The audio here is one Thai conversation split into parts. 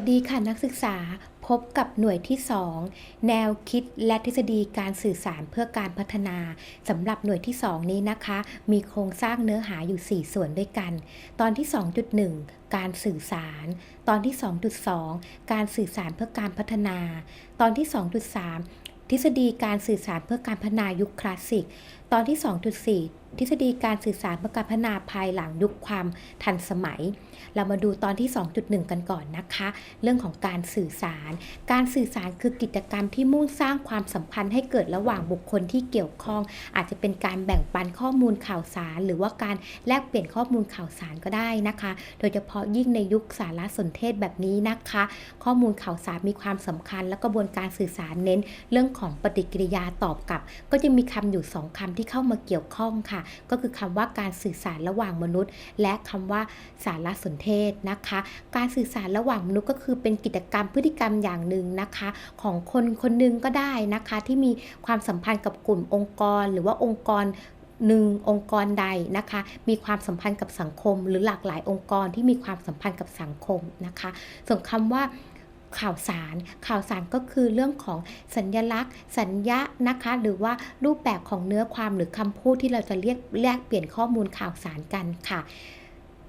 วัสดีค่ะนักศึกษาพบกับหน่วยที่ 2 แนวคิดและทฤษฎีการสื่อสารเพื่อการพัฒนาสำหรับหน่วยที่ 2 นี้นะคะ มีโครงสร้างเนื้อหาอยู่ 4 ส่วนด้วยกัน ตอนที่ 2.1 การสื่อสาร ตอนที่ 2.2 การสื่อสารเพื่อการพัฒนา ตอนที่ 2.3 ทฤษฎีการสื่อสารเพื่อการพัฒนายุคคลาสสิก ตอนที่ 2.4 ทฤษฎีการสื่อสารเพื่อกาพัฒนาภายหลังยุคความทันสมัย เรามาดูตอนที่ 2.1 กันก่อนนะคะ เรื่องของการสื่อสาร การสื่อสารคือกิจกรรมที่มุ่งสร้างความสัมพันธ์ให้เกิดระหว่างบุคคลที่เกี่ยวข้อง อาจจะเป็นการแบ่งปันข้อมูลข่าวสาร หรือว่าการแลกเปลี่ยนข้อมูลข่าวสารก็ได้นะคะ โดยเฉพาะยิ่งในยุคสารสนเทศแบบนี้นะคะ ข้อมูลข่าวสารมีความสำคัญ และกระบวนการสื่อสารเน้น เรื่องของปฏิกิริยาตอบกลับ ก็จะมีคำอยู่สองคำที่เข้ามาเกี่ยวข้องค่ะ ก็คือคำว่าการสื่อสารระหว่างมนุษย์ และคำว่าสารสนเทศนะคะ การสื่อสารระหว่างมนุษย์ก็คือเป็นกิจกรรมพฤติกรรมอย่างหนึ่งนะคะ ของคนคนหนึ่งก็ได้นะคะ ที่มีความสัมพันธ์กับกลุ่มองค์กร หรือว่าองค์กรหนึ่งองค์กรใดนะคะ มีความสัมพันธ์กับสังคม หรือหลากหลายองค์กรที่มีความสัมพันธ์กับสังคมนะคะ ส่วนคำว่า ข่าวสาร ข่าวสารก็คือเรื่องของสัญลักษณ์ สัญญานะคะ หรือว่ารูปแบบของเนื้อความหรือคำพูดที่เราจะเรียกแลกเปลี่ยนข้อมูลข่าวสารกันค่ะ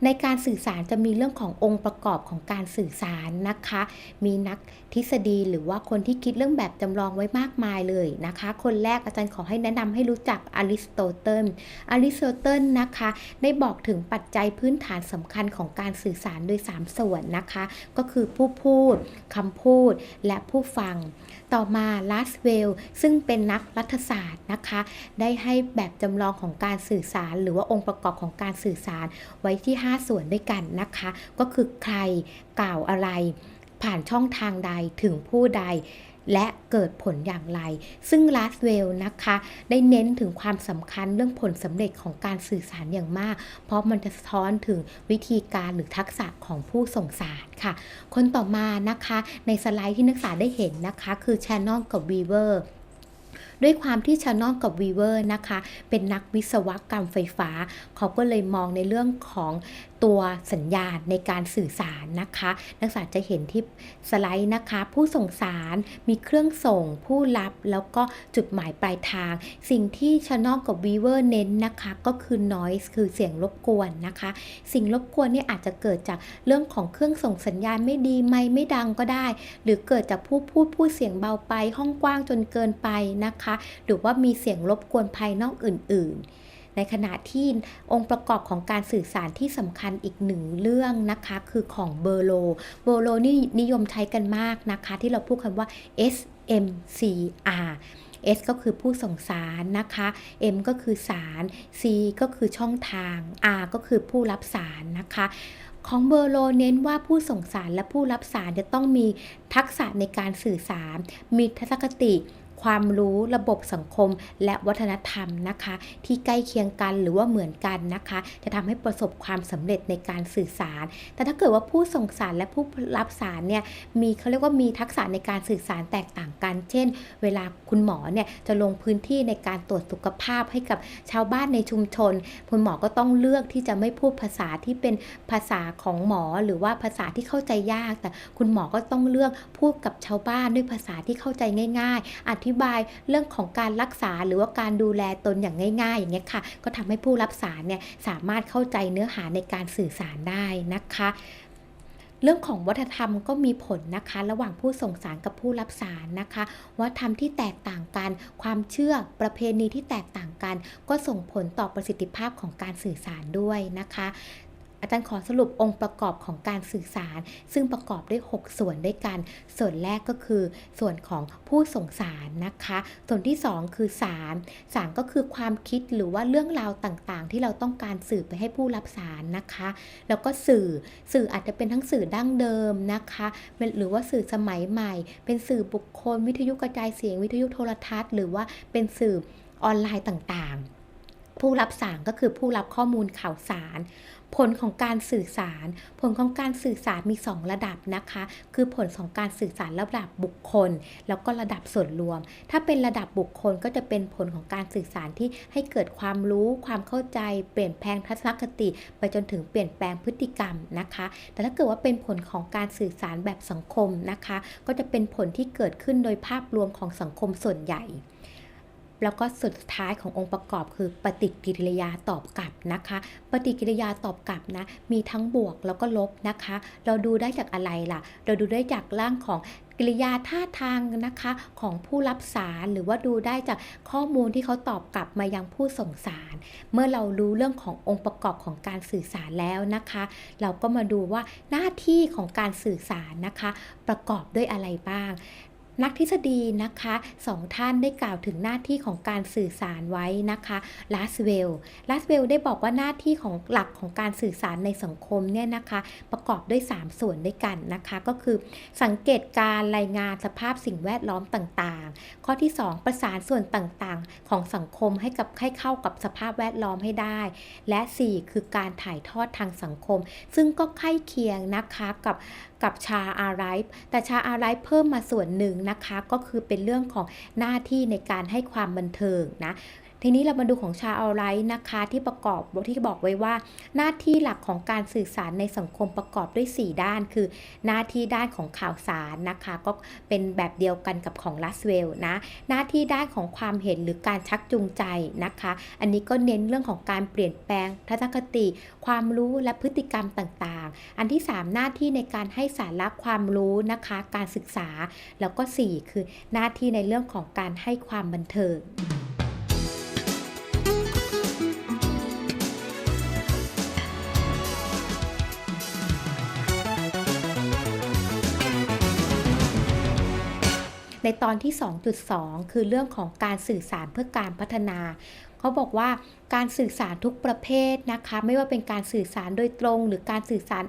ในการสื่อสารจะมีเรื่องขององค์ประกอบของการสื่อสารนะคะ มีนักทฤษฎีหรือว่าคนที่คิดเรื่องแบบจำลองไว้มากมายเลยนะคะ คนแรกอาจารย์ขอให้แนะนำให้รู้จักอริสโตเติลอริสโตเติลนะคะ ได้บอกถึงปัจจัยพื้นฐานสำคัญของการสื่อสารโดย 3 ส่วนนะคะ ก็คือผู้พูดคำพูดและผู้ฟัง ต่อมาลาสเวลซึ่งเป็นนักรัฐศาสตร์นะคะ ได้ให้แบบจำลองของการสื่อสาร หรือว่าองค์ประกอบของการสื่อสารไว้ที่5 5 ส่วนด้วยกันนะคะ ก็คือใครกล่าวอะไรผ่านช่องทางใดถึงผู้ใดและเกิดผลอย่างไร ซึ่งลาสเวลนะคะ ได้เน้นถึงความสำคัญเรื่องผลสำเร็จของการสื่อสารอย่างมาก เพราะมันจะสะท้อนถึงวิธีการหรือทักษะของผู้ส่งสารค่ะ คนต่อมานะคะ ในสไลด์ที่นักศึกษาได้เห็นนะคะ คือ Channel กับ Weaver ด้วยความที่ชานอนกับวีเวอร์นะคะ เป็นนักวิศวกรรมไฟฟ้า เขาก็เลยมองในเรื่องของ ตัวสัญญาณในการสื่อสารนะคะ นักศึกษาจะเห็นที่สไลด์นะคะ ผู้ส่งสารมีเครื่องส่งผู้รับแล้วก็จุดหมายปลายทาง สิ่งที่ชานอนกับวีเวอร์เน้นนะคะ ก็คือ noise คือเสียงรบกวนนะคะ สิ่งรบกวนนี่อาจจะเกิดจากเรื่องของเครื่องส่งสัญญาณไม่ดีไม่ไม่ดังก็ได้ หรือเกิดจากผู้พูดพูดเสียงเบาไปห้องกว้างจนเกินไปนะคะ หรือว่ามีเสียงรบกวนภายนอกอื่น ๆ ในขณะที่องค์ประกอบของการสื่อสารที่สำคัญอีกหนึ่งเรื่องนะคะคือของเบอร์โล เบอร์โลนี่นิยมใช้กันมากนะคะที่เราพูดคำว่า SMCR S ก็คือผู้ส่งสารนะคะ M ก็คือสาร C ก็คือช่องทาง R ก็คือผู้รับสารนะคะของเบอร์โลเน้นว่าผู้ส่งสารและผู้รับสารจะต้องมีทักษะในการสื่อสาร มีทัศนคติ ความรู้ระบบสังคม และวัฒนธรรมนะคะ ที่ใกล้เคียงกันหรือว่าเหมือนกันนะคะ จะทำให้ประสบความสำเร็จในการสื่อสาร แต่ถ้าเกิดว่าผู้ส่งสารและผู้รับสารเนี่ยมีเขาเรียกว่ามีทักษะในการสื่อสารแตกต่างกัน เช่น เวลาคุณหมอเนี่ยจะลงพื้นที่ในการตรวจสุขภาพให้กับชาวบ้านในชุมชน คุณหมอก็ต้องเลือกที่จะไม่พูดภาษาที่เป็นภาษาของหมอหรือว่าภาษาที่เข้าใจยาก แต่คุณหมอก็ต้องเลือกพูดกับชาวบ้านด้วยภาษาที่เข้าใจง่าย ๆอธิบายเรื่องของการรักษาหรือว่าการดูแลตนอย่างง่าย ๆ อย่างเงี้ยค่ะ ก็ทำให้ผู้รับสารเนี่ยสามารถเข้าใจเนื้อหาในการสื่อสารได้นะคะเรื่องของวัฒนธรรมก็มีผลนะคะ ระหว่างผู้ส่งสารกับผู้รับสารนะคะวัฒนธรรมที่แตกต่างกัน ความเชื่อประเพณีที่แตกต่างกัน ก็ส่งผลต่อประสิทธิภาพของการสื่อสารด้วยนะคะ อาจารย์ขอสรุปองค์ประกอบของการสื่อสาร ซึ่งประกอบด้วย 6 ส่วนด้วยกัน ส่วนแรกก็คือ ส่วนของผู้ส่งสารนะคะ ส่วนที่ 2 คือสาร สารก็คือความคิดหรือว่าเรื่องราวต่างๆ ที่เราต้องการสื่อไปให้ผู้รับสารนะคะ แล้วก็สื่อสื่ออาจจะเป็นทั้งสื่อดั้งเดิมนะคะหรือว่าสื่อสมัยใหม่ เป็นสื่อบุคคล วิทยุกระจายเสียง วิทยุโทรทัศน์ หรือว่าเป็นสื่อออนไลน์ต่างๆ ผู้รับสารก็คือผู้รับข้อมูลข่าวสาร ผลของการสื่อสาร ผลของการสื่อสารมี 2 ระดับนะคะ คือผลของการสื่อสารระดับบุคคล แล้วก็ระดับส่วนรวม ถ้าเป็นระดับบุคคลก็จะเป็นผลของการสื่อสารที่ให้เกิดความรู้ ความเข้าใจ เปลี่ยนแปลงทัศนคติ ไปจนถึงเปลี่ยนแปลงพฤติกรรมนะคะ แต่ถ้าเกิดว่าเป็นผลของการสื่อสารแบบสังคมนะคะ ก็จะเป็นผลที่เกิดขึ้นโดยภาพรวมของสังคมส่วนใหญ่ แล้วก็สุดท้ายขององค์ประกอบคือปฏิกิริยาตอบกลับนะคะ ปฏิกิริยาตอบกลับนะ มีทั้งบวกแล้วก็ลบนะคะ เราดูได้จากอะไรล่ะ เราดูได้จากร่างของกิริยาท่าทางนะคะของผู้รับสารหรือว่าดูได้จากข้อมูลที่เขาตอบกลับมายังผู้ส่งสาร เมื่อเรารู้เรื่องขององค์ประกอบของการสื่อสารแล้วนะคะ เราก็มาดูว่าหน้าที่ของการสื่อสารนะคะ ประกอบด้วยอะไรบ้าง นักทฤษฎีนะคะสองท่านได้กล่าวถึงหน้าที่ของการสื่อสารไว้นะคะลาสเวลลาสเวลได้บอกว่าหน้าที่ของหลักของการสื่อสารในสังคมเนี่ยนะคะประกอบด้วย 3 ส่วนด้วยกันนะคะ ก็คือสังเกตการรายงานสภาพสิ่งแวดล้อมต่างๆ ข้อที่ 2 ประสานส่วนต่างๆ ของสังคมให้กับให้เข้ากับสภาพแวดล้อมให้ได้ และ 4 คือการถ่ายทอดทางสังคม ซึ่งก็ใกล้เคียงนะคะกับ กับชาอาไรฟ์แต่ชาอาไรฟ์เพิ่มมาส่วนหนึ่งนะคะ ก็คือเป็นเรื่องของหน้าที่ในการให้ความบันเทิงนะ ทีนี้เรามาดูของชาอาไรฟ์นะคะที่ประกอบที่บอกไว้ว่า หน้าที่หลักของการสื่อสารในสังคมประกอบด้วย 4 ด้าน คือ หน้าที่ด้านของข่าวสารนะคะ ก็เป็นแบบเดียวกันกับของลัสเวลนะ หน้าที่ด้านของความเห็นหรือการชักจูงใจนะคะ อันนี้ก็เน้นเรื่องของการเปลี่ยนแปลงทัศนคติ ความรู้และพฤติกรรมต่างๆ อันที่ 3 หน้าที่ในการให้สาระความรู้นะคะ การศึกษาแล้วก็ 4 คือหน้าที่ในเรื่องของการให้ความบันเทิง ตอนที่ 2.2 คือเรื่องของการสื่อสารเพื่อการพัฒนา เขาบอกว่า การสื่อสารทุกประเภทนะคะ ไม่ว่าเป็นการสื่อสารโดยตรง หรือการสื่อสาร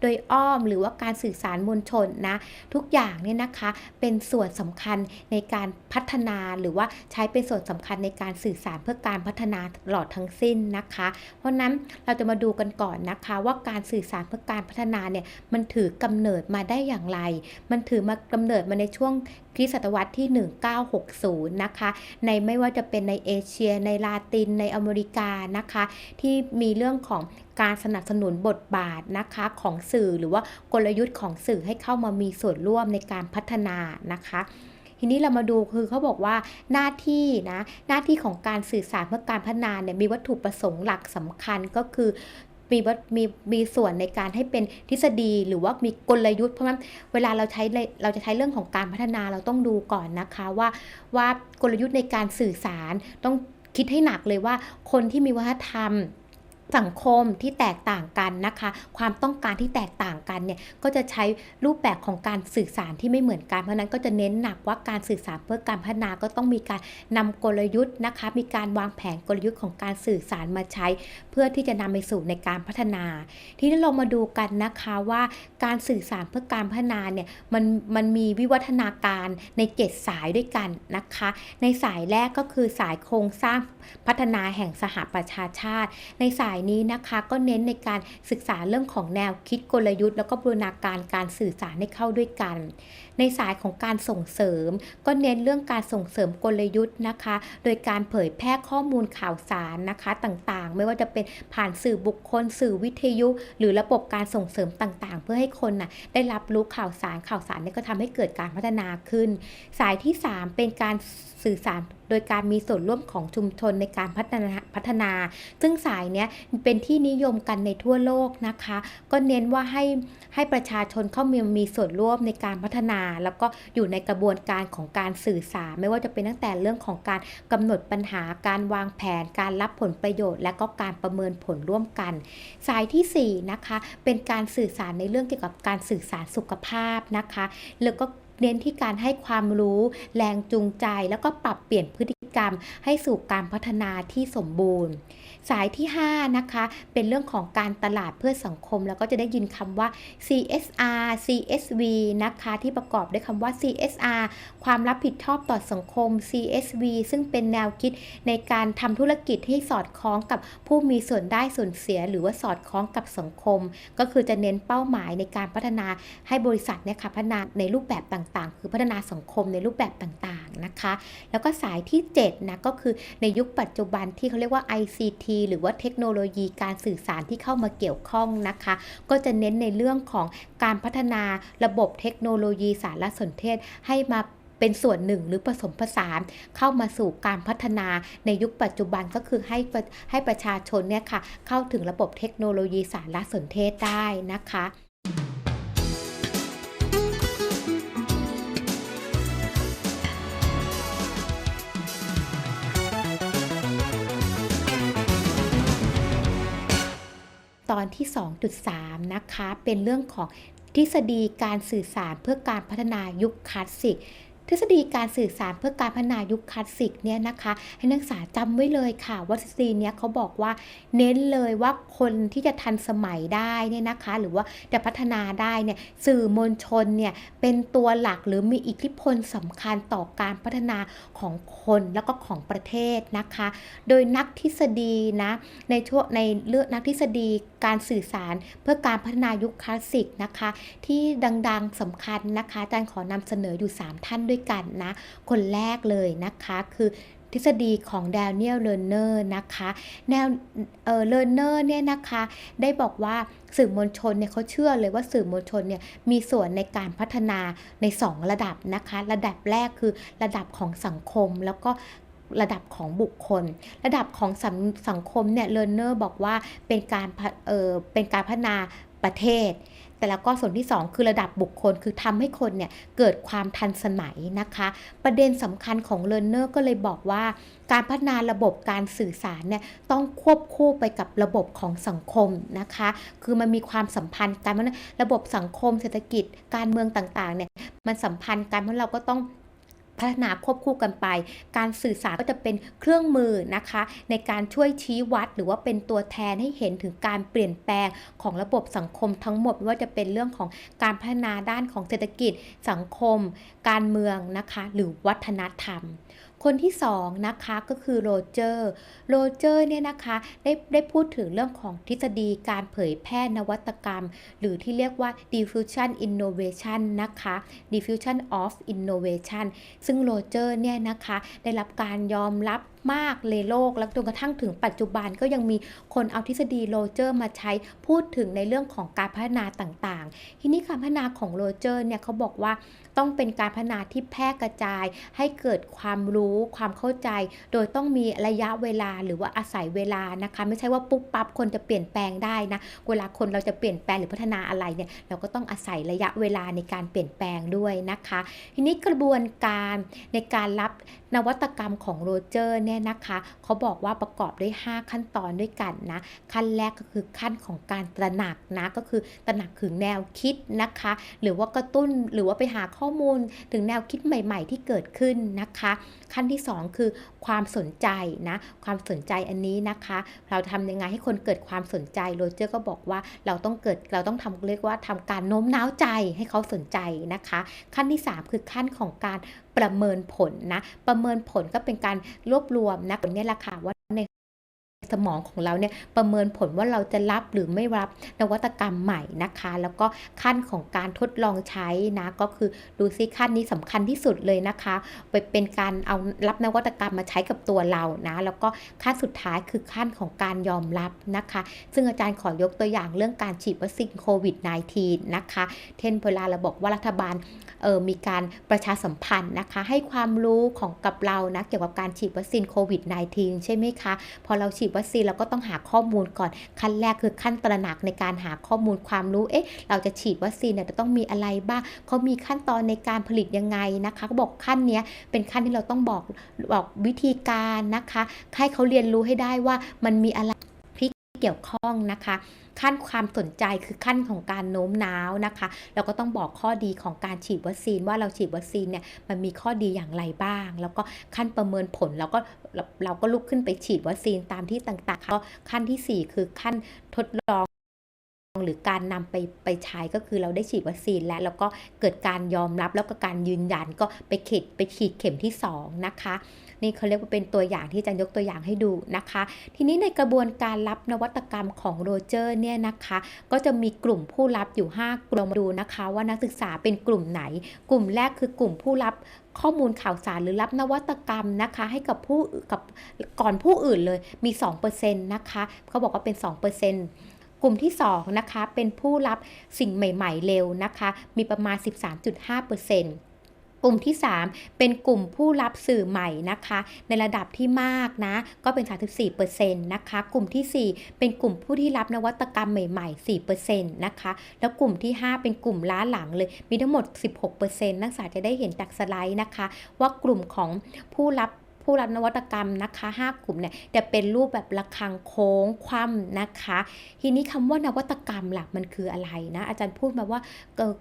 โดยอ้อม หรือว่าการสื่อสารมวลชนนะทุกอย่างเนี่ยนะคะเป็นส่วนสำคัญในการพัฒนาหรือว่าใช้เป็นส่วนสำคัญในการสื่อสารเพื่อการพัฒนาตลอดทั้งสิ้นนะคะ เพราะนั้นเราจะมาดูกันก่อนนะคะว่าการสื่อสารเพื่อการพัฒนาเนี่ยมันถือกำเนิดมาได้อย่างไร มันถือมากำเนิดมาในช่วงคริสตศตวรรษที่ 1960 นะคะ ในไม่ว่าจะเป็นในเอเชีย ในลาตินในอเมริกานะคะ ที่มีเรื่องของการสนับสนุนบทบาทนะคะของสื่อหรือว่ากลยุทธ์ของสื่อให้เข้ามามีส่วนร่วมในการพัฒนานะคะทีนี้เรามาดูคือเขาบอกว่าหน้าที่นะหน้าที่ของการสื่อสารเพื่อการพัฒนาเนี่ยมีวัตถุประสงค์หลักสำคัญก็คือมีมีมีส่วนในการให้เป็นทฤษฎีหรือว่ามีกลยุทธ์เพราะฉะนั้นเวลาเราใช้เราจะใช้เรื่องของการพัฒนาเราต้องดูก่อนนะคะว่าว่ากลยุทธ์ในการสื่อสารต้อง คิดให้หนักเลยว่าคนที่มีวัฒนธรรม สังคมที่แตกต่างกันนะคะ ความต้องการที่แตกต่างกันเนี่ยก็จะใช้รูปแบบของการสื่อสารที่ไม่เหมือนกัน เพราะนั้นก็จะเน้นหนักว่าการสื่อสารเพื่อการพัฒนาก็ต้องมีการนำกลยุทธ์นะคะ มีการวางแผนกลยุทธ์ของการสื่อสารมาใช้ เพื่อที่จะนำไปสู่ในการพัฒนา ทีนี้เรามาดูกันนะคะว่าการสื่อสารเพื่อการพัฒนาเนี่ยมันมันมีวิวัฒนาการใน 7 สายด้วยกันนะคะ ในสายแรกก็คือสายโครงสร้างพัฒนาแห่งสหประชาชาติ ในสายนี้นะคะก็เน้นในการศึกษาเรื่องของแนวคิดกลยุทธ์ แล้วก็บูรณาการการสื่อสารให้เข้าด้วยกัน ในสายของการส่งเสริม ก็เน้นเรื่องการส่งเสริมกลยุทธ์นะคะ โดยการเผยแพร่ข้อมูลข่าวสารนะคะต่างๆ ไม่ว่าจะเป็นผ่านสื่อบุคคล สื่อวิทยุ หรือระบบการส่งเสริมต่างๆ เพื่อให้คนนะ่ะได้รับรู้ข่าวสารข่าวสารนี่ก็ทำให้เกิดการพัฒนาขึ้น สายที่ 3 เป็นการ สื่อสารโดยการมีส่วนร่วมของชุมชนในการพัฒนาพัฒนา ซึ่งสายเนี้ยเป็นที่นิยมกันในทั่วโลกนะคะ ก็เน้นว่าให้ให้ประชาชนเข้ามีมีส่วนร่วมในการพัฒนา แล้วก็อยู่ในกระบวนการของการสื่อสาร ไม่ว่าจะเป็นตั้งแต่เรื่องของการกำหนดปัญหาการวางแผน การรับผลประโยชน์ และก็การประเมินผลร่วมกัน สายที่4นะคะเป็นการสื่อสารในเรื่องเกี่ยวกับการสื่อสารสุขภาพนะคะแล้วก็ เน้นที่การให้ความรู้ แรงจูงใจ แล้วก็ปรับเปลี่ยนพฤติกรรม ให้สู่การพัฒนาที่สมบูรณ์ สายที่ 5 นะคะ เป็นเรื่องของการตลาดเพื่อสังคม แล้วก็จะได้ยินคำว่า CSR CSV นะคะ ที่ประกอบด้วยคำว่า CSR ความรับผิดชอบต่อสังคม CSV ซึ่งเป็นแนวคิดในการทำธุรกิจให้สอดคล้องกับผู้มีส่วนได้ส่วนเสีย หรือว่าสอดคล้องกับสังคม ก็คือจะเน้นเป้าหมายในการพัฒนาให้บริษัทเนี่ยค่ะพัฒนาในรูปแบบต่างๆ คือพัฒนาสังคมในรูปแบบต่างๆนะคะ แล้วก็สายที่7นะก็คือในยุคปัจจุบันที่เขาเรียกว่า ICT หรือว่าเทคโนโลยีการสื่อสารที่เข้ามาเกี่ยวข้องนะคะ ก็จะเน้นในเรื่องของการพัฒนาระบบเทคโนโลยีสารสนเทศให้มาเป็นส่วนหนึ่งหรือผสมผสานเข้ามาสู่การพัฒนาในยุคปัจจุบันก็คือให้ให้ประชาชนเนี่ยค่ะเข้าถึงระบบเทคโนโลยีสารสนเทศได้นะคะ ที่ 2.3 นะคะ เป็นเรื่องของทฤษฎีการสื่อสารเพื่อการพัฒนายุคคลาสสิกทฤษฎีการสื่อสารเพื่อการพัฒนายุคคลาสสิกเนี่ยนะคะ ให้นักศึกษาจำไว้เลยค่ะ ว่าทฤษฎีเนี้ยเขาบอกว่า เน้นเลยว่าคนที่จะทันสมัยได้เนี่ยนะคะ หรือว่าจะพัฒนาได้เนี่ยสื่อมวลชนเนี่ยเป็นตัวหลักหรือมีอิทธิพลสำคัญต่อการพัฒนาของคนแล้วก็ของประเทศนะคะ โดยนักทฤษฎีนะในช่วงในเรื่องนักทฤษฎี การสื่อสารเพื่อการพัฒนายุคคลาสสิกนะคะ ที่ดังๆสำคัญนะคะอาจารย์ขอนำเสนออยู่ 3 ท่านด้วยกันนะ คนแรกเลยนะคะคือทฤษฎีของแดเนียลเลอร์เนอร์นะคะแนวเออเลอร์เนอร์เนี่ยนะคะได้บอกว่าสื่อมวลชนเนี่ยเขาเชื่อเลยว่าสื่อมวลชนเนี่ยมีส่วนในการพัฒนาใน 2 ระดับนะคะ ระดับแรกคือระดับของสังคม แล้วก็ ระดับของบุคคล ระดับของสังสังคมเนี่ยเลอร์เนอร์บอกว่าเป็นการเออเป็นการพัฒนาประเทศ แต่แล้วก็ส่วนที่ 2 คือระดับบุคคล คือทำให้คนเนี่ยเกิดความทันสมัยนะคะ ประเด็นสำคัญของเลอร์เนอร์ก็เลยบอกว่าการพัฒนาระบบการสื่อสารเนี่ยต้องควบคู่ไปกับระบบของสังคมนะคะ คือมันมีความสัมพันธ์กันเพราะระบบสังคมเศรษฐกิจการเมืองต่างๆเนี่ยมันสัมพันธ์กันเพราะเราก็ต้อง พัฒนาควบคู่กันไป การสื่อสารก็จะเป็นเครื่องมือนะคะ ในการช่วยชี้วัดหรือว่าเป็นตัวแทนให้เห็นถึงการเปลี่ยนแปลงของระบบสังคมทั้งหมดว่าจะเป็นเรื่องของการพัฒนาด้านของเศรษฐกิจสังคม การเมืองนะคะ หรือวัฒนธรรม คนที่2นะคะก็คือโรเจอร์โรเจอร์เนี่ยนะคะได้ได้พูดถึงเรื่องของทฤษฎีการเผยแพร่นวัตกรรม หรือที่เรียกว่า diffusion innovation นะคะ diffusion of innovation ซึ่งโรเจอร์เนี่ยนะคะได้รับการยอมรับ มากเลยโลก แล้วจนกระทั่งถึงปัจจุบันก็ยังมีคนเอาทฤษฎีโรเจอร์มาใช้พูดถึงในเรื่องของการพัฒนาต่างๆ ทีนี้การพัฒนาของโรเจอร์เนี่ยเขาบอกว่าต้องเป็นการพัฒนาที่แพร่กระจาย ให้เกิดความรู้ความเข้าใจ โดยต้องมีระยะเวลาหรือว่าอาศัยเวลานะคะ ไม่ใช่ว่าปุ๊บปั๊บคนจะเปลี่ยนแปลงได้นะเวลาคนเราจะเปลี่ยนแปลงหรือพัฒนาอะไรเนี่ยเราก็ต้องอาศัยระยะเวลาในการเปลี่ยนแปลงด้วยนะคะ ทีนี้กระบวนการในการรับ นวัตกรรมของโรเจอร์เนี่ยนะคะเขาบอกว่าประกอบด้วย 5 ขั้นตอนด้วยกันนะ ขั้นแรกก็คือขั้นของการตระหนักนะก็คือตระหนักถึงแนวคิดนะคะ หรือว่ากระตุ้นหรือว่าไปหาข้อมูลถึงแนวคิดใหม่ ๆ ที่เกิดขึ้นนะคะ ขั้นที่ 2 คือความสนใจนะความสนใจอันนี้นะคะ เราทำยังไงให้คนเกิดความสนใจโรเจอร์ก็บอกว่าเราต้องเกิดเราต้องทำเรียกว่าทำการโน้มน้าวใจให้เขาสนใจนะคะ ขั้นที่ 3 คือขั้นของการ ประเมินผลนะ ประเมินผลก็เป็นการรวบรวมนะผลเนี่ยแหละค่ะว่าใน สมองของเราเนี่ยประเมินผลว่าเราจะรับหรือไม่รับนวัตกรรมใหม่นะคะ แล้วก็ขั้นของการทดลองใช้นะก็คือดูซิขั้นนี้สำคัญที่สุดเลยนะคะไปเป็นการเอารับนวัตกรรมมาใช้กับตัวเรานะแล้วก็ขั้นสุดท้ายคือขั้นของการยอมรับนะคะ ซึ่งอาจารย์ขอยกตัวอย่างเรื่องการฉีดวัคซีนโควิด -19 นะคะเช่นเวลาเราบอกว่ารัฐบาลเออมีการประชาสัมพันธ์นะคะ ให้ความรู้ของกับเรานะเกี่ยวกับการฉีดวัคซีนโควิด -19 ใช่ไหมคะพอเราฉีดวัคซีนเราก็ต้องหาข้อมูลก่อน ขั้นแรกคือขั้นตระหนักในการหาข้อมูลความรู้ เอ๊ะ เราจะฉีดวัคซีนเนี่ยจะต้องมีอะไรบ้างเขามีขั้นตอนในการผลิตยังไงนะคะก็บอกขั้นเนี้ยเป็นขั้นที่เราต้องบอกบอกวิธีการนะคะ ให้เขาเรียนรู้ให้ได้ว่ามันมีอะไรที่เกี่ยวข้องนะคะ ขั้นความสนใจคือขั้นของการโน้มน้าวนะคะ เราก็ต้องบอกข้อดีของการฉีดวัคซีนว่าเราฉีดวัคซีนเนี่ยมันมีข้อดีอย่างไรบ้าง แล้วก็ขั้นประเมินผลเราก็เราก็ลุกขึ้นไปฉีดวัคซีนตามที่ต่างๆก็ขั้นทีสี่4 คือขั้นทดลองหรือการนำไปไปใช้ก็คือเราได้ฉีดวัคซีนแล้วแล้วก็เกิดการยอมรับแล้วก็การยืนยันก็ไปเข็ดไปฉีดเข็มที่ 2 นะคะ นี่เขาเรียกว่าเป็นตัวอย่างที่จะยกตัวอย่างให้ดูนะคะ ทีนี้ในกระบวนการรับนวัตกรรมของโรเจอร์เนี่ยนะคะ ก็จะมีกลุ่มผู้รับอยู่ 5 กลุ่มดูนะคะ ว่านักศึกษาเป็นกลุ่มไหน กลุ่มแรกคือกลุ่มผู้รับข้อมูลข่าวสารหรือรับนวัตกรรมนะคะ ให้กับผู้กับก่อนผู้อื่นเลยมี 2%นะคะเขาบอกว่าเป็น 2%กลุ่มที่ 2 นะคะ เป็นผู้รับสิ่งใหม่ ๆ เร็วนะคะ มีประมาณ 13.5% กลุ่มที่ 3 เป็นกลุ่มผู้รับสื่อใหม่นะคะ ในระดับที่มากนะ ก็เป็น 34%นะคะ กลุ่มที่ 4 เป็นกลุ่มผู้ที่รับนวัตกรรมใหม่ๆ 4%นะคะ แล้วกลุ่มที่ 5 เป็นกลุ่มล้าหลังเลย มีทั้งหมด 16%นักศึกษาจะได้เห็นจากสไลด์นะคะ ว่ากลุ่มของผู้รับ ผู้รับนวัตกรรมนะคะ 5 กลุ่มเนี่ยจะเป็นรูปแบบระฆังโค้งคว่ำนะคะ ทีนี้คำว่านวัตกรรมหลักมันคืออะไรนะ อาจารย์พูดมาว่า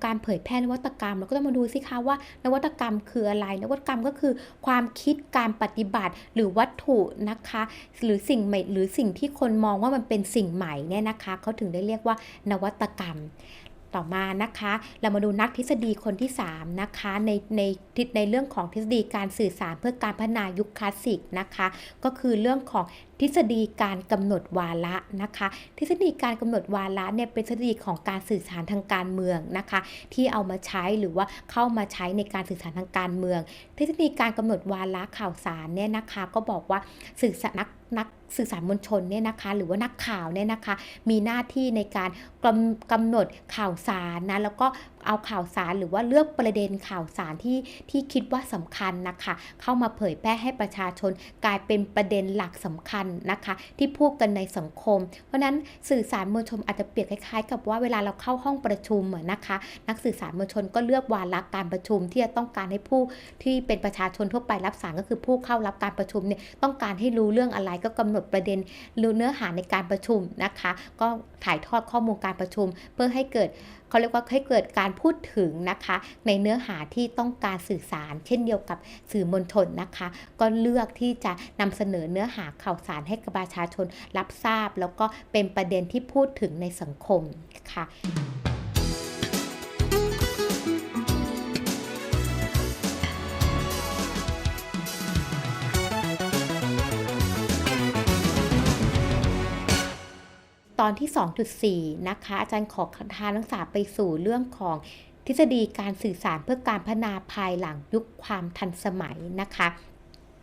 การเผยแพร่นวัตกรรมเราก็ต้องมาดูสิคะว่านวัตกรรมคืออะไร นวัตกรรมก็คือความคิดการปฏิบัติหรือวัตถุนะคะ หรือสิ่งใหม่หรือสิ่งที่คนมองว่ามันเป็นสิ่งใหม่เนี่ยนะคะเขาถึงได้เรียกว่านวัตกรรม ต่อมานะคะ เรามาดูนักทฤษฎีคนที่ 3 นะคะในในในเรื่องของทฤษฎีการสื่อสารเพื่อการพัฒนายุคคลาสสิกนะคะ ก็คือเรื่องของทฤษฎีการกำหนดวาระนะคะ ทฤษฎีการกำหนดวาระเนี่ยเป็นทฤษฎีของการสื่อสารทางการเมืองนะคะ ที่เอามาใช้หรือว่าเข้ามาใช้ในการสื่อสารทางการเมือง ทฤษฎีการกำหนดวาระข่าวสารเนี่ยนะคะ ก็บอกว่าสื่อสารนักนัก สื่อสารมวลชนเนี่ยนะคะ หรือว่านักข่าวเนี่ยนะคะ มีหน้าที่ในการกำกำหนดข่าวสารนะแล้วก็เอาข่าวสารหรือว่าเลือกประเด็นข่าวสารที่ที่คิดว่าสำคัญนะคะ เข้ามาเผยแพร่ให้ประชาชนกลายเป็นประเด็นหลักสำคัญนะคะ ที่พูดกันในสังคม เพราะนั้นสื่อสารมวลชนอาจจะเปรียบคล้ายๆ กับว่าเวลาเราเข้าห้องประชุมนนะคะ นักสื่อสารมวลชนก็เลือกวาระการประชุม ที่จะต้องการให้ผู้ที่เป็นประชาชนทั่วไปรับสารก็คือผู้เข้ารับการประชุมเนี่ยต้องการให้รู้เรื่องอะไรก็กำหนดประเด็นรู้เนื้อหาในการประชุมนะคะ ก็ถ่ายทอดข้อมูลการประชุม เพื่อให้เกิดเขาเรียกว่าให้เกิดการพูดถึงนะคะ ในเนื้อหาที่ต้องการสื่อสาร เช่นเดียวกับสื่อมวลชนนะคะ ก็เลือกที่จะนำเสนอเนื้อหาข่าวสารให้กับประชาชนรับทราบ แล้วก็เป็นประเด็นที่พูดถึงในสังคมค่ะ ตอนที่ 2.4 นะคะ อาจารย์ขอทานนักศึกษาไปสู่เรื่องของทฤษฎีการสื่อสารเพื่อการพัฒนาภายหลังยุคความทันสมัยนะคะ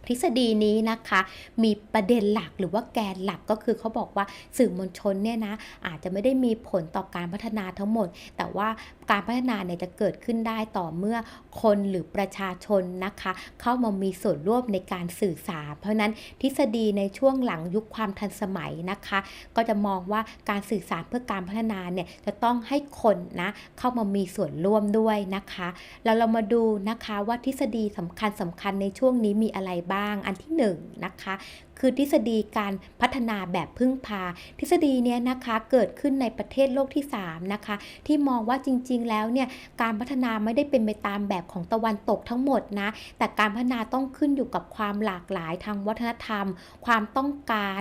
ทฤษฎีนี้นะคะมีประเด็นหลักหรือว่าแกนหลักก็คือเขาบอกว่าสื่อมวลชนเนี่ยนะอาจจะไม่ได้มีผลต่อการพัฒนาทั้งหมด แต่ว่า การพัฒนาเนี่ยจะเกิดขึ้นได้ต่อเมื่อคนหรือประชาชนนะคะ เข้ามามีส่วนร่วมในการสื่อสาร เพราะนั้นทฤษฎีในช่วงหลังยุคความทันสมัยนะคะ ก็จะมองว่าการสื่อสารเพื่อการพัฒนาเนี่ยจะต้องให้คนนะเข้ามามีส่วนร่วมด้วยนะคะแล้วเรามาดูนะคะว่าทฤษฎีสำคัญสำคัญในช่วงนี้มีอะไรบ้าง อันที่1นนะคะ คือทฤษฎีการพัฒนาแบบพึ่งพา ทฤษฎีนี้นะคะเกิดขึ้นในประเทศโลกที่3นะคะที่มองว่าจริงๆ แล้วเนี่ยการพัฒนาไม่ได้เป็นไปตามแบบของตะวันตกทั้งหมดนะแต่การพัฒนาต้องขึ้นอยู่กับความหลากหลายทางวัฒนธรรม ความต้องการ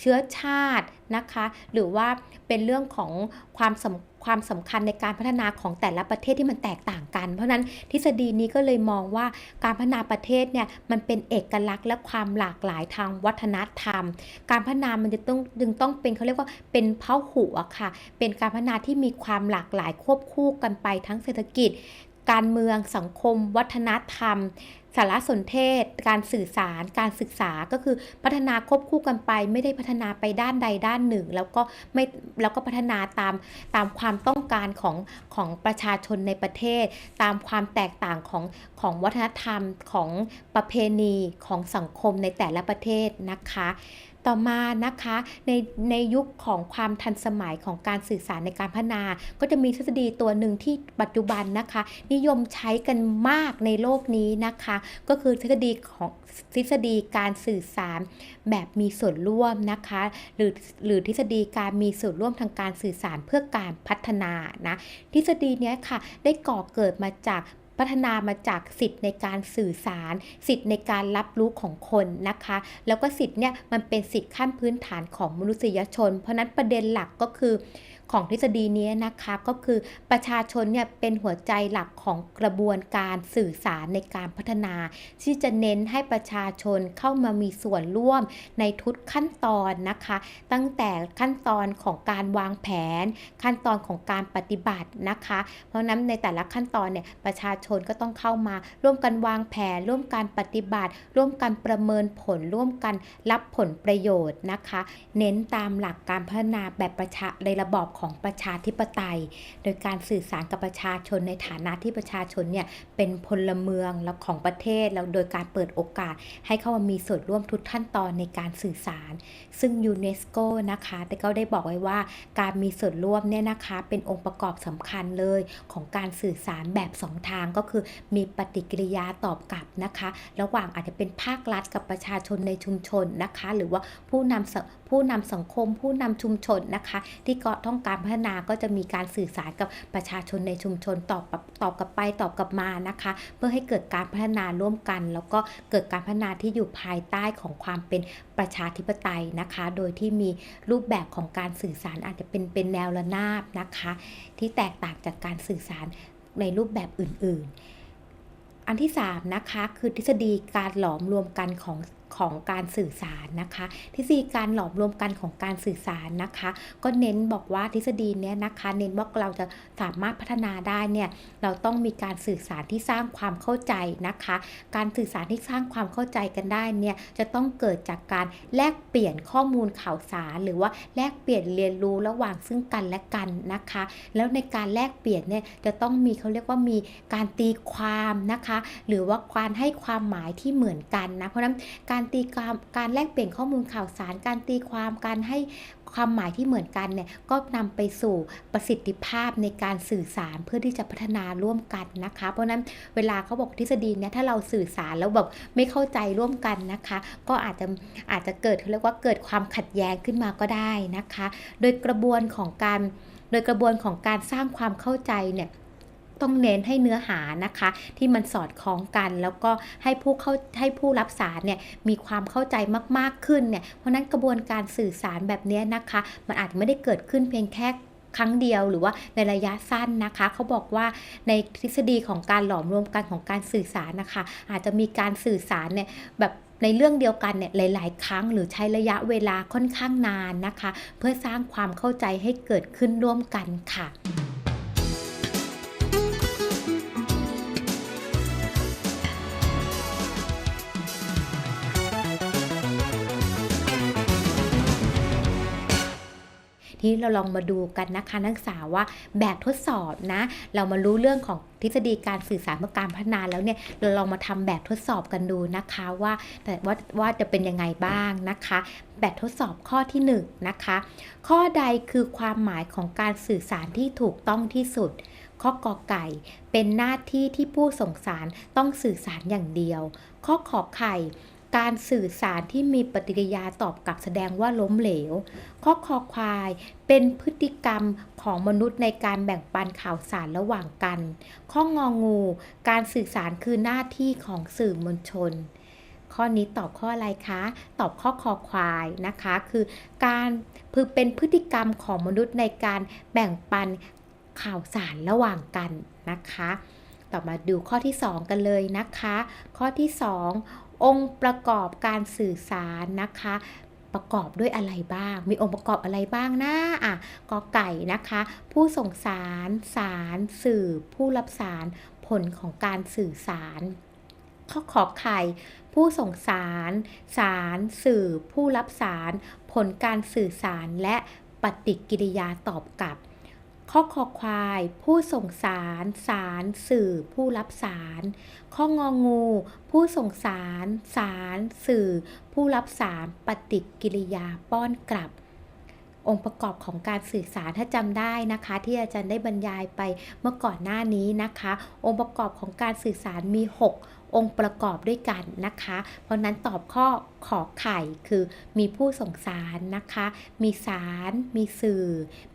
เชื้อชาตินะคะ หรือว่าเป็นเรื่องของความสำ ความสำคัญในการพัฒนาของแต่ละประเทศที่มันแตกต่างกัน เพราะนั้นทฤษฎีนี้ก็เลยมองว่าการพัฒนาประเทศเนี่ยมันเป็นเอกลักษณ์และความหลากหลายทางวัฒนธรรม การพัฒนามันจะต้องจึงต้องเป็นเขาเรียกว่าเป็นเพ้าหัวค่ะ เป็นการพัฒนาที่มีความหลากหลายควบคู่กันไปทั้งเศรษฐกิจ การเมืองสังคม วัฒนธรรม สารสนเทศ การสื่อสาร การศึกษาก็คือพัฒนาควบคู่กันไป ไม่ได้พัฒนาไปด้านใดด้านหนึ่ง แล้วก็ไม่แล้วก็พัฒนาตามตามความต้องการของของประชาชนในประเทศ ตามความแตกต่างของของวัฒนธรรมของประเพณีของสังคมในแต่ละประเทศนะคะ ต่อมานะคะในในยุคของความทันสมัยของการสื่อสารในการพัฒนา ก็จะมีทฤษฎีตัวหนึ่งที่ปัจจุบันนะคะ นิยมใช้กันมากในโลกนี้นะคะ ก็คือทฤษฎีของทฤษฎีการสื่อสารแบบมีส่วนร่วมนะคะ หรือหรือทฤษฎีการมีส่วนร่วมทางการสื่อสารเพื่อการพัฒนานะทฤษฎีนี้ค่ะได้ก่อเกิดมาจาก พัฒนามาจากสิทธิ์ในการสื่อสาร สิทธิ์ในการรับรู้ของคนนะคะ แล้วก็สิทธิ์เนี่ยมันเป็นสิทธิ์ขั้นพื้นฐานของมนุษยชน เพราะนั้นประเด็นหลักก็คือ ของทฤษฎีนี้นะคะก็คือประชาชนเนี่ยเป็นหัวใจหลักของกระบวนการสื่อสารในการพัฒนา ที่จะเน้นให้ประชาชนเข้ามามีส่วนร่วมในทุกขั้นตอนนะคะ ตั้งแต่ขั้นตอนของการวางแผน ขั้นตอนของการปฏิบัตินะคะ เพราะนั้นในแต่ละขั้นตอนเนี่ยประชาชนก็ต้องเข้ามา ร่วมกันวางแผน ร่วมกันปฏิบัติ ร่วมกันประเมินผลร่วมกันรับผลประโยชน์นะคะ เน้นตามหลักการพัฒนาแบบประชาในระบอบของของประชาธิปไตย โดยการสื่อสารกับประชาชนในฐานะที่ประชาชนเนี่ยเป็นพลเมืองแล้วของประเทศแล้วโดยการเปิดโอกาส ให้เข้ามามีส่วนร่วมทุกขั้นตอนในการสื่อสาร ซึ่งยูเนสโกนะคะแต่ก็ได้บอกไว้ว่าการมีส่วนร่วมเนี่ยนะคะเป็นองค์ประกอบสำคัญเลยของการสื่อสารแบบสองทางก็คือมีปฏิกิริยาตอบกลับนะคะ ระหว่างอาจจะเป็นภาครัฐกับประชาชนในชุมชนนะคะ หรือว่าผู้นำสผู้นำสังคมผู้นำชุมชนนะคะ ที่ก็ต้องการการพัฒนาก็จะมีการสื่อสารกับประชาชนในชุมชนตอบตอบกลับไปตอบกลับมานะคะ เพื่อให้เกิดการพัฒนาร่วมกัน แล้วก็เกิดการพัฒนาที่อยู่ภายใต้ของความเป็นประชาธิปไตยนะคะ โดยที่มีรูปแบบของการสื่อสารอาจจะเป็นเป็นแนวระนาบนะคะ ที่แตกต่างจากการสื่อสารในรูปแบบอื่น ๆ อันที่3นะคะคือทฤษฎีการหลอมรวมกันของ ของการสื่อสารนะคะ ทฤษฎีการหลอมรวมกันของการสื่อสารนะคะ ก็เน้นบอกว่าทฤษฎีเนี้ยนะคะ เน้นว่าเราจะสามารถพัฒนาได้เนี่ยเราต้องมีการสื่อสารที่สร้างความเข้าใจนะคะ การสื่อสารที่สร้างความเข้าใจกันได้เนี่ยจะต้องเกิดจากการแลกเปลี่ยนข้อมูลข่าวสาร หรือว่าแลกเปลี่ยนเรียนรู้ระหว่างซึ่งกันและกันนะคะ แล้วในการแลกเปลี่ยนเนี่ยจะต้องมีเขาเรียกว่ามีการตีความนะคะ หรือว่าการให้ความหมายที่เหมือนกันนะเพราะนั้นการการตีความการแลกเปลี่ยนข้อมูลข่าวสาร การตีความการให้ความหมายที่เหมือนกันเนี่ยก็นำไปสู่ประสิทธิภาพในการสื่อสารเพื่อที่จะพัฒนาร่วมกันนะคะ เพราะนั้นเวลาเขาบอกทฤษฎีเนี่ยถ้าเราสื่อสารแล้วแบบไม่เข้าใจร่วมกันนะคะ ก็อาจจะอาจจะเกิดเขาเรียกว่าเกิดความขัดแย้งขึ้นมาก็ได้นะคะ โดยกระบวนของการโดยกระบวนของการสร้างความเข้าใจเนี่ย ต้องเน้นให้เนื้อหานะคะ ที่มันสอดคล้องกัน แล้วก็ให้ผู้เข้าให้ผู้รับสารเนี่ยมีความเข้าใจมากๆขึ้นเนี่ยเพราะนั้นกระบวนการสื่อสารแบบนี้นะคะ มันอาจจะไม่ได้เกิดขึ้นเพียงแค่ครั้งเดียวหรือว่าในระยะสั้นนะคะ เขาบอกว่าในทฤษฎีของการหลอมรวมกันของการสื่อสารนะคะ อาจจะมีการสื่อสารเนี่ยแบบในเรื่องเดียวกันเนี่ยหลาย ๆ ครั้งหรือใช้ระยะเวลาค่อนข้างนานนะคะ เพื่อสร้างความเข้าใจให้เกิดขึ้นร่วมกันค่ะ ที่เราลองมาดูกันนะคะนักศึกษาว่าแบบทดสอบนะ เรามารู้เรื่องของทฤษฎีการสื่อสารเพื่อการพัฒนาแล้วเนี่ยเราลองมาทำแบบทดสอบกันดูนะคะว่าแต่ว่าว่าจะเป็นยังไงบ้างนะคะ แบบทดสอบข้อที่1นนะคะข้อใดคือความหมายของการสื่อสารที่ถูกต้องที่สุด ข้อกอไก่ เป็นหน้าที่ที่ผู้ส่งสารต้องสื่อสารอย่างเดียว ข้อขอไข่ การสื่อสารที่มีปฏิกิริยาตอบกลับแสดงว่าล้มเหลว ข้อคอควายเป็นพฤติกรรมของมนุษย์ในการแบ่งปันข่าวสารระหว่างกัน ข้ององู การสื่อสารคือหน้าที่ของสื่อมวลชน ข้อนี้ตอบข้ออะไรคะ ตอบข้อคอควายนะคะ คือการคือเป็นพฤติกรรมของมนุษย์ในการแบ่งปันข่าวสารระหว่างกันนะคะ ต่อมาดูข้อที่ 2 กันเลยนะคะ ข้อที่ 2 องค์ประกอบการสื่อสารนะคะประกอบด้วยอะไรบ้าง มีองค์ประกอบอะไรบ้างนะอะกอไก่นะคะ ผู้ส่งสาร สาร สื่อ ผู้รับสาร ผลของการสื่อสารข้อขอไข่ ผู้ส่งสาร สาร สื่อ ผู้รับสาร ผลการสื่อสารและปฏิกิริยาตอบกลับ ข้อคอควาย ผู้ส่งสาร สารสื่อ ผู้รับสาร ข้ององู ผู้ส่งสาร สาร สื่อ ผู้รับสาร ปฏิกิริยาป้อนกลับ องค์ประกอบของการสื่อสารถ้าจำได้นะคะ ที่อาจารย์ได้บรรยายไปเมื่อก่อนหน้านี้นะคะ องค์ประกอบของการสื่อสารมี 6 องค์ประกอบด้วยกันนะคะ เพราะนั้นตอบข้อขอไข่คือมีผู้ส่งสารนะคะ มีสาร มีสื่อ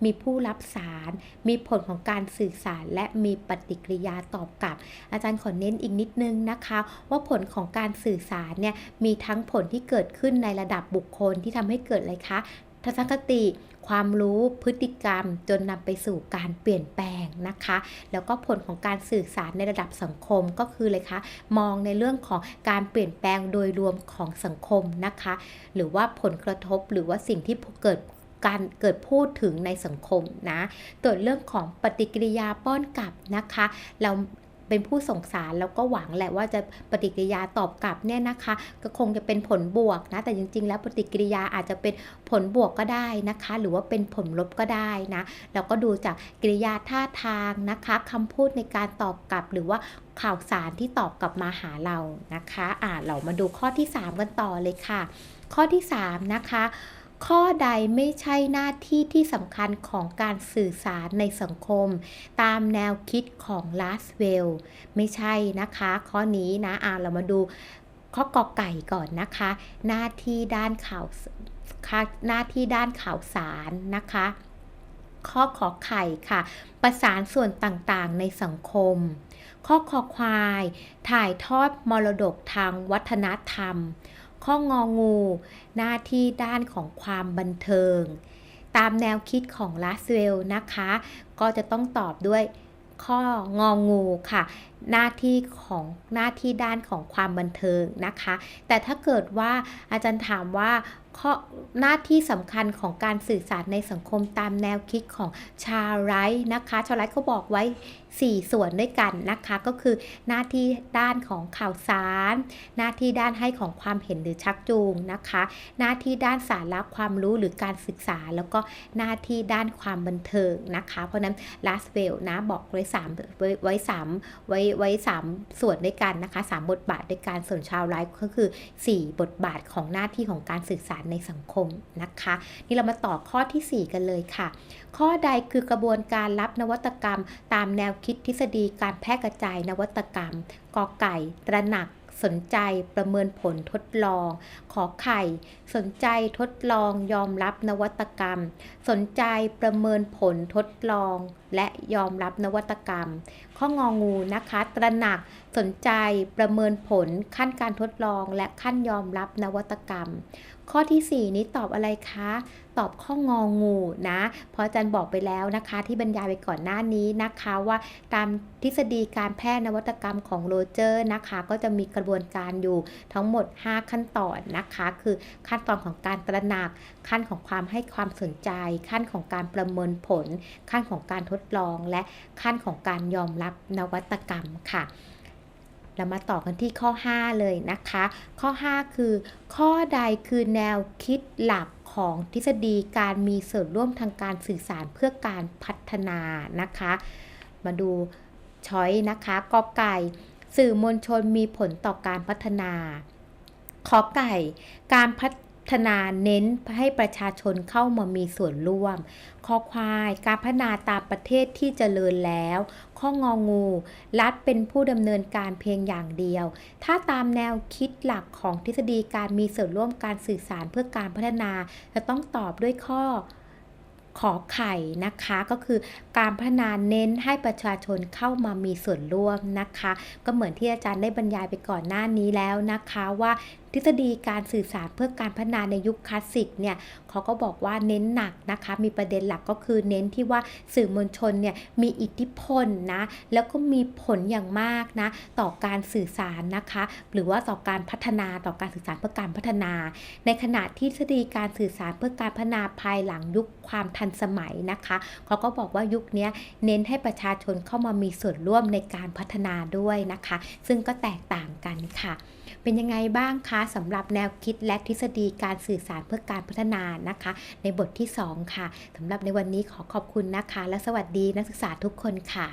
มีผู้รับสาร มีผลของการสื่อสาร และมีปฏิกิริยาตอบกลับ อาจารย์ขอเน้นอีกนิดนึงนะคะ ว่าผลของการสื่อสารเนี่ยมีทั้งผลที่เกิดขึ้นในระดับบุคคลที่ทำให้เกิดอะไรคะ ทัศนคติ ความรู้พฤติกรรม จนนำไปสู่การเปลี่ยนแปลงนะคะ แล้วก็ผลของการสื่อสารในระดับสังคมก็คือเลยคะมองในเรื่องของการเปลี่ยนแปลงโดยรวมของสังคมนะคะ หรือว่าผลกระทบหรือว่าสิ่งที่เกิดการเกิดพูดถึงในสังคมนะ ตรวจเรื่องของปฏิกิริยาป้อนกลับนะคะ เรา เป็นผู้ส่งสารแล้วก็หวังแหละว่าจะปฏิกิริยาตอบกลับเนี่ยนะคะ ก็คงจะเป็นผลบวกนะแต่จริง ๆ แล้วปฏิกิริยาอาจจะเป็นผลบวกก็ได้นะคะ หรือว่าเป็นผลลบก็ได้นะเราก็ดูจากกิริยาท่าทางนะคะคำพูดในการตอบกลับหรือว่าข่าวสารที่ตอบกลับมาหาเรานะคะอ่าเรามาดูข้อที่ 3 กันต่อเลยค่ะ ข้อที่ 3 นะคะ ข้อใดไม่ใช่หน้าที่ที่สำคัญของการสื่อสารในสังคม ตามแนวคิดของลาสเวลไม่ใช่นะคะ ข้อนี้นะอ่าเรามาดูข้อกอไก่ก่อนนะคะ หน้าที่ด้านข่าวหน้าที่ด้านข่าวสารนะคะ ข้อขอไข่ค่ะ ประสานส่วนต่างๆในสังคม ข้อคอควาย ถ่ายทอดมรดกทางวัฒนธรรม ข้ององู หน้าที่ด้านของความบันเทิง ตามแนวคิดของลาสเวลนะคะ ก็จะต้องตอบด้วยข้ององูค่ะ หน้าที่ของหน้าที่ด้านของความบันเทิงนะคะ แต่ถ้าเกิดว่าอาจารย์ถามว่าข้อหน้าที่สำคัญของการสื่อสารในสังคมตามแนวคิดของชาไรท์นะคะ ชาไรท์เขาบอกไว้ 4 ส่วนด้วยกันนะคะ ก็คือหน้าที่ด้านของข่าวสาร หน้าที่ด้านให้ของความเห็นหรือชักจูงนะคะ หน้าที่ด้านสาระความรู้หรือการศึกษา แล้วก็หน้าที่ด้านความบันเทิงนะคะ เพราะนั้นลาสเวลนะบอกไว้3ไว้ไว้3ไว้ไว้3ส่วนด้วยกันนะคะ 3 บทบาทด้วยกันส่วนชาวไลฟ์ก็คือ 4 บทบาทของหน้าที่ของการสื่อสารในสังคมนะคะ นี่เรามาต่อข้อที่ 4 กันเลยค่ะ ข้อใดคือกระบวนการรับนวัตกรรมตามแนวคิดทฤษฎีการแพร่กระจายนวัตกรรม กอไก่ ตระหนัก สนใจ ประเมินผลทดลอง ขอไข่ สนใจทดลองยอมรับนวัตกรรม สนใจประเมินผลทดลอง และยอมรับนวัตกรรม ข้ององูนะคะ ตระหนัก สนใจประเมินผลขั้นการทดลอง และขั้นยอมรับนวัตกรรม ข้อที่ 4 นี้ตอบอะไรคะ ตอบข้ององูนะเพราะอาจารย์บอกไปแล้วนะคะ ที่บรรยายไปก่อนหน้านี้นะคะว่าตามทฤษฎีการแพทย์นวัตกรรมของโรเจอร์นะคะ ก็จะมีกระบวนการอยู่ทั้งหมด 5 ขั้นตอนนะคะ คือขั้นตอนของการตระหนักขั้นของความให้ความสนใจ ขั้นของการประเมินผล ขั้นของการทดลอง และขั้นของการยอมรับนวัตกรรมค่ะเรามาต่อกันที่ข้อ 5 เลยนะคะ ข้อ 5 คือ ข้อใดคือแนวคิดหลัก ของทฤษฎีการมีส่วนร่วมทางการสื่อสารเพื่อการพัฒนานะคะ มาดูช้อยนะคะกอไก่ สื่อมวลชนมีผลต่อการพัฒนาขอไก่ การพั ฒนาเน้นให้ประชาชนเข้ามามีส่วนร่วม คอควายการพัฒนาตามประเทศที่เจริญแล้ว ข้ององู รัฐเป็นผู้ดำเนินการเพียงอย่างเดียว ถ้าตามแนวคิดหลักของทฤษฎีการมีส่วนร่วมการสื่อสารเพื่อการพัฒนา จะต้องตอบด้วยข้อ ขอไข่นะคะก็คือการพัฒนาเน้นให้ประชาชนเข้ามามีส่วนร่วมนะคะ ก็เหมือนที่อาจารย์ได้บรรยายไปก่อนหน้านี้แล้วนะคะว่าทฤษฎีการสื่อสารเพื่อการพัฒนาในยุคคลาสสิกเนี่ยเขาก็บอกว่าเน้นหนักนะคะ มีประเด็นหลักก็คือเน้นที่ว่าสื่อมวลชนเนี่ยมีอิทธิพลนะแล้วก็มีผลอย่างมากนะต่อการสื่อสารนะคะ หรือว่าต่อการพัฒนาต่อการสื่อสารเพื่อการพัฒนา ในขณะที่ทฤษฎีการสื่อสารเพื่อการพัฒนาภายหลังยุคความทันสมัยนะคะเขาก็บอกว่ายุคนี้เน้นให้ประชาชนเข้ามามีส่วนร่วมในการพัฒนาด้วยนะคะ ซึ่งก็แตกต่างกันค่ะ เป็นยังไงบ้างคะสำหรับแนวคิดและทฤษฎีการสื่อสารเพื่อการพัฒนานะคะ ในบทที่ 2 ค่ะสำหรับในวันนี้ขอขอบคุณนะคะ และสวัสดีนักศึกษาทุกคนค่ะ